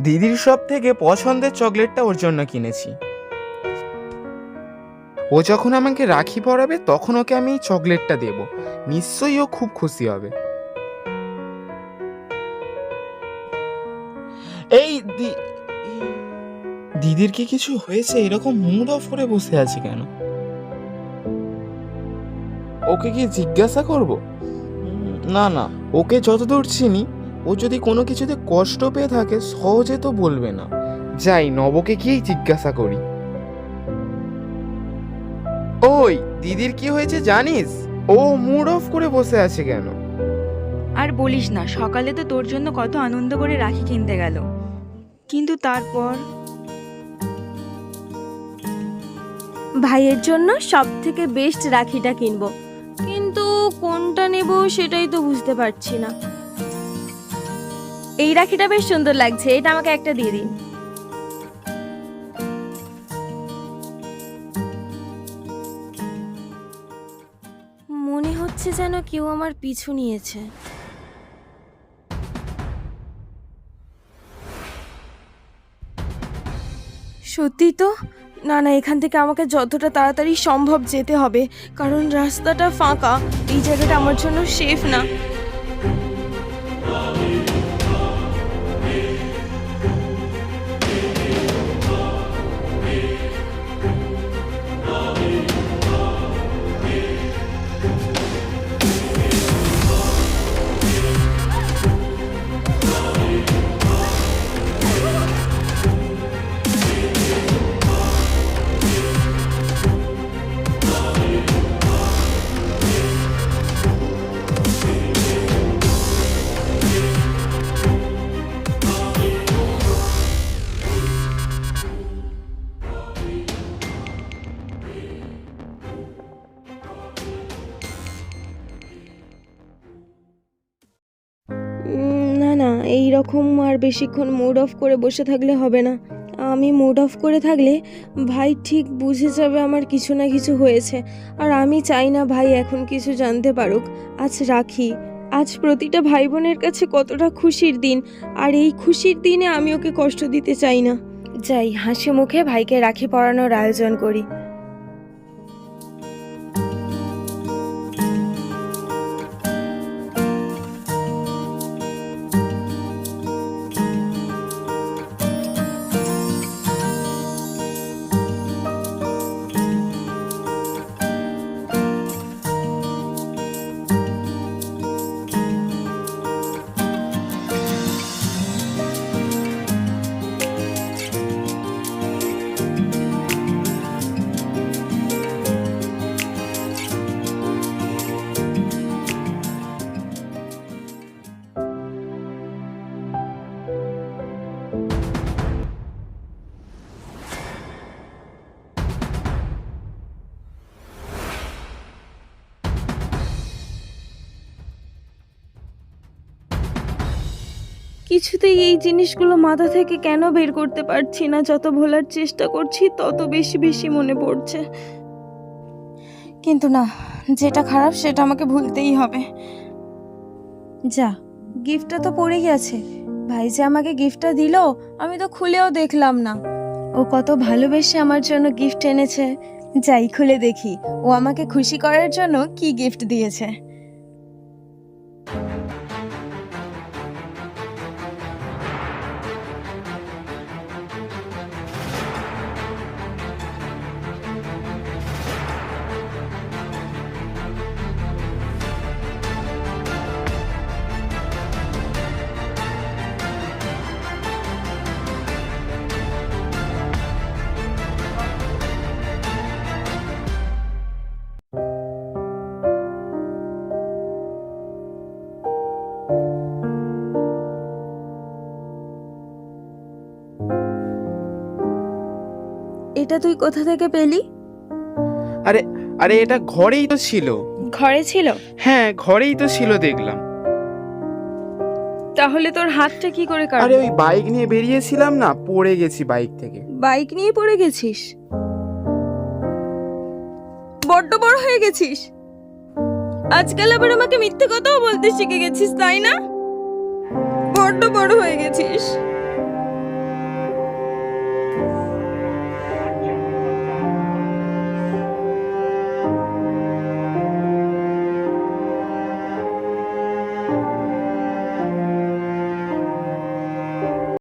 দিদির সব থেকে পছন্দের চকলেটটা ওর জন্য কিনেছি। ও যখন আমাকে রাখি পরাবে, তখন ওকে আমি এই চকলেটটা দেব। নিশ্চয়ই ও খুব খুশি হবে। এই দিদির কি কিছু হয়েছে? এরকম মুড অফ করে বসে আছে কেন? ওকে কি জিজ্ঞাসা করব? না না, ওকে যতদূর চিনি ও যদি কোনো কিছুতে কষ্ট পেয়ে থাকে সহজে তো বলবে না। যাই নবকে গিয়েই জিজ্ঞাসা করি। ওই দিদির কি হয়েছে জানিস? ও মুড অফ করে বসে আছে কেন? আর বলিস না সকালে তো তোর জন্য কত আনন্দ করে রাখি কিনতে গেল। কিন্তু তারপর? ভাইয়ের জন্য সব থেকে বেস্ট রাখিটা কিনবো। কিন্তু কোনটা নেব সেটাই তো বুঝতে পারছি না। এই রাখিটা বেশ সুন্দর লাগছে, এটা আমাকে একটা দিয়ে দিন। মনে হচ্ছে যেন কেউ আমার পিছু নিয়েছে। সত্যি তো? না না, এখান থেকে আমাকে যতটা তাড়াতাড়ি সম্ভব যেতে হবে, কারণ রাস্তাটা ফাঁকা, এই জায়গাটা আমার জন্য সেফ না। এই রকম আর বেশিক্ষণ মুড অফ করে বসে থাকলে হবে না। আমি মুড অফ করে থাকলে, ভাই ঠিক বুঝে যাবে আমার কিছু না কিছু হয়েছে। আর আমি চাই না ভাই এখন কিছু জানতে পারুক। আজ রাখি। আজ প্রতিটা ভাই বোনের কাছে কতটা খুশির দিন। আর এই খুশির দিনে আমি ওকে কষ্ট দিতে চাই না। যাই, হাসি মুখে ভাইকে রাখি পরানোর আয়োজন করি। কিছুতেই এই জিনিসগুলো মাথা থেকে কেন বের করতে পারছি না? যত ভোলার চেষ্টা করছি তত বেশি বেশি মনে পড়ছে। কিন্তু না যেটা খারাপ সেটা আমাকে ভুলতেই হবে। যা গিফটটা তো পড়ে গেছে। ভাই যে আমাকে গিফটটা দিল আমি তো খুলেও দেখলাম না। ও কত ভালোবেসে আমার জন্য গিফট এনেছে। যাই খুলে দেখি ও আমাকে খুশি করার জন্য কি গিফট দিয়েছে। এটা তুই কোথা থেকে পেলি? আরে আরে এটা ঘরেই তো ছিল। ঘরে ছিল? হ্যাঁ ঘরেই তো ছিল দেখলাম। তাহলে তোর হাতটা কি করে আরে ওই বাইক নিয়ে বেরিয়েছিলাম না পড়ে গেছি বাইক থেকে। বাইক নিয়ে পড়ে গেছিস? বড্ড বড় হয়ে গেছিস। আজকাল আবার আমাকে মিথ্যে কথাও বলতে শিখে গেছিস তাই না? বড্ড বড় হয়ে গেছিস।